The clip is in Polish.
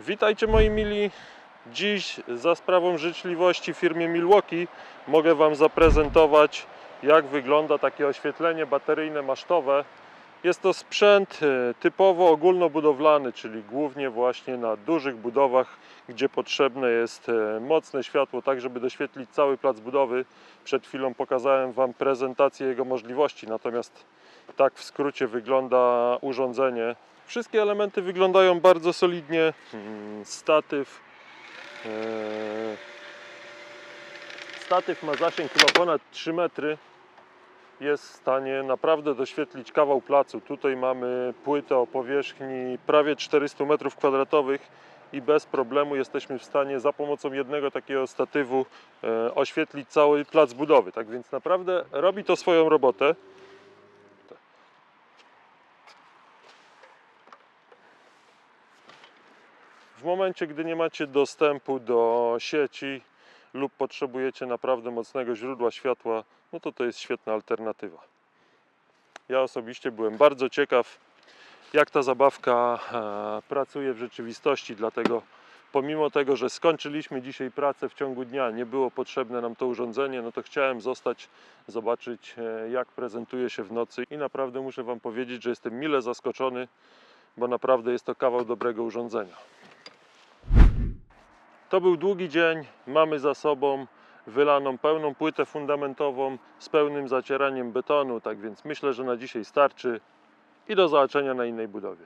Witajcie moi mili. Dziś za sprawą życzliwości firmie Milwaukee mogę Wam zaprezentować jak wygląda takie oświetlenie bateryjne masztowe. Jest to sprzęt e, typowo ogólnobudowlany, czyli głównie właśnie na dużych budowach, gdzie potrzebne jest e, mocne światło, tak żeby doświetlić cały plac budowy. Przed chwilą pokazałem Wam prezentację jego możliwości, natomiast tak w skrócie wygląda urządzenie. Wszystkie elementy wyglądają bardzo solidnie. Mm, Statyw. e, Statyw ma zasięg chyba ponad 3 metry. Jest w stanie naprawdę doświetlić kawał placu. Tutaj mamy płytę o powierzchni prawie 400 m2 i bez problemu jesteśmy w stanie za pomocą jednego takiego statywu e, oświetlić cały plac budowy. Tak więc naprawdę robi to swoją robotę. W momencie, gdy nie macie dostępu do sieci lub potrzebujecie naprawdę mocnego źródła światła, no to to jest świetna alternatywa. Ja osobiście byłem bardzo ciekaw, jak ta zabawka e, pracuje w rzeczywistości, dlatego pomimo tego, że skończyliśmy dzisiaj pracę w ciągu dnia, nie było potrzebne nam to urządzenie, no to chciałem zostać, zobaczyć e, jak prezentuje się w nocy i naprawdę muszę Wam powiedzieć, że jestem mile zaskoczony, bo naprawdę jest to kawał dobrego urządzenia. To był długi dzień, mamy za sobą wylaną pełną płytę fundamentową z pełnym zacieraniem betonu, tak więc myślę, że na dzisiaj starczy i do zobaczenia na innej budowie.